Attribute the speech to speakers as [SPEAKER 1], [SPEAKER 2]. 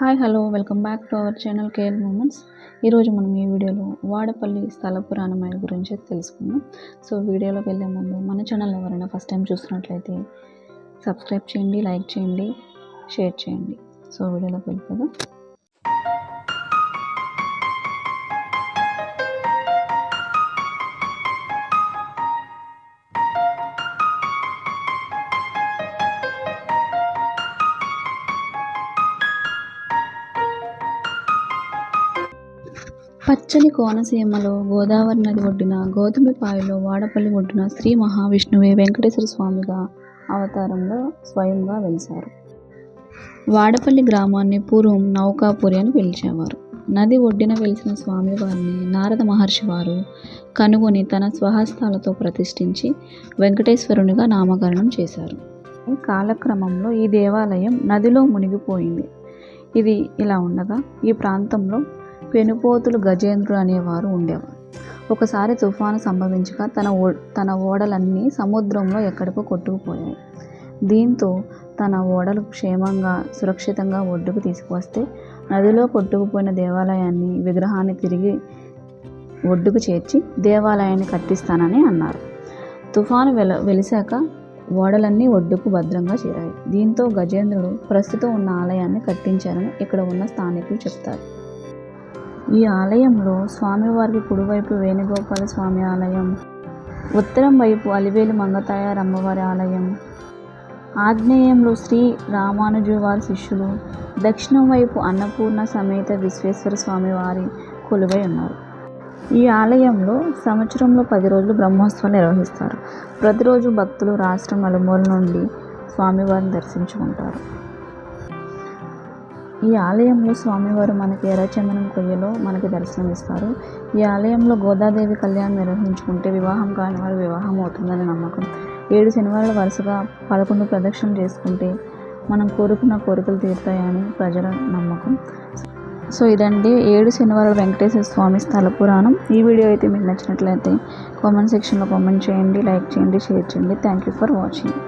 [SPEAKER 1] Hi hello welcome back to our channel KL moments ఈరోజు మనం ఈ వీడియోలో వాడపల్లి స్థల పురాణమైన గురించి తెలుసుకుందాం. సో వీడియోలోకి వెళ్ళే ముందు మన ఛానల్ ఎవరైనా ఫస్ట్ టైం చూస్తున్నట్లయితే సబ్స్క్రైబ్ చేయండి లైక్ చేయండి షేర్ చేయండి. సో వీడియోలోకి వెళ్ళిపోదాం. పచ్చని కోనసీమలో గోదావరి నది ఒడ్డున గోధుమపాయలో వాడపల్లి ఒడ్డున శ్రీ మహావిష్ణువే వెంకటేశ్వర స్వామిగా అవతారంలో స్వయంగా వెలిశారు. వాడపల్లి గ్రామాన్ని పూర్వం నౌకాపురి అని పిలిచేవారు. నది ఒడ్డున వెలిసిన స్వామివారిని నారద మహర్షి వారు కనుగొని తన స్వహస్తాలతో ప్రతిష్ఠించి వెంకటేశ్వరునిగా నామకరణం చేశారు. కాలక్రమంలో ఈ దేవాలయం నదిలో మునిగిపోయింది. ఇది ఇలా ఉండగా ఈ ప్రాంతంలో పెనుపోతులు గజేంద్రుడు అనేవారు ఉండేవారు. ఒకసారి తుఫాను సంభవించగా తన ఓ తన ఓడలన్నీ సముద్రంలో ఎక్కడికో కొట్టుకుపోయాయి. దీంతో తన ఓడలు క్షేమంగా సురక్షితంగా ఒడ్డుకు తీసుకువస్తే నదిలో కొట్టుకుపోయిన దేవాలయాన్ని విగ్రహాన్ని తిరిగి ఒడ్డుకు చేర్చి దేవాలయాన్ని కట్టిస్తానని అన్నారు. తుఫాను వెల వెలిశాక ఓడలన్నీ ఒడ్డుకు భద్రంగా చేరాయి. దీంతో గజేంద్రుడు ప్రస్తుతం ఉన్న ఆలయాన్ని కట్టించారని ఇక్కడ ఉన్న స్థానికులు చెప్తారు. ఈ ఆలయంలో స్వామివారికి కుడివైపు వేణుగోపాల స్వామి ఆలయం ఉత్తరం వైపు అలివేలు మంగతాయారు అమ్మవారి ఆలయం. ఆగ్నేయంలో శ్రీ రామానుజువారి శిష్యులు దక్షిణం వైపు అన్నపూర్ణ సమేత విశ్వేశ్వర స్వామి వారి కొలువై ఉన్నారు. ఈ ఆలయంలో సంవత్సరంలో పది రోజులు బ్రహ్మోత్సవాలు నిర్వహిస్తారు. ప్రతిరోజు భక్తులు రాష్ట్రం నలుమూల నుండి స్వామివారిని దర్శించుకుంటారు. ఈ ఆలయంలో స్వామివారు మనకి ఎర్రచందనం కొయ్యలో మనకి దర్శనమిస్తారు ఈ ఆలయంలో గోదాదేవి కళ్యాణం నిర్వహించుకుంటే వివాహం కాని వారు వివాహం అవుతుందని నమ్మకం. ఏడు శనివారాలు వరుసగా పదకొండు ప్రదక్షిణలు చేసుకుంటే మనం కోరుకున్న కోరికలు తీరుతాయని ప్రజల నమ్మకం. సో ఇదండి ఏడు శనివారాలు వెంకటేశ్వర స్వామి స్థల పురాణం. ఈ వీడియో అయితే మీకు నచ్చినట్లయితే కామెంట్ సెక్షన్లో కామెంట్ చేయండి లైక్ చేయండి షేర్ చేయండి. Thank you for watching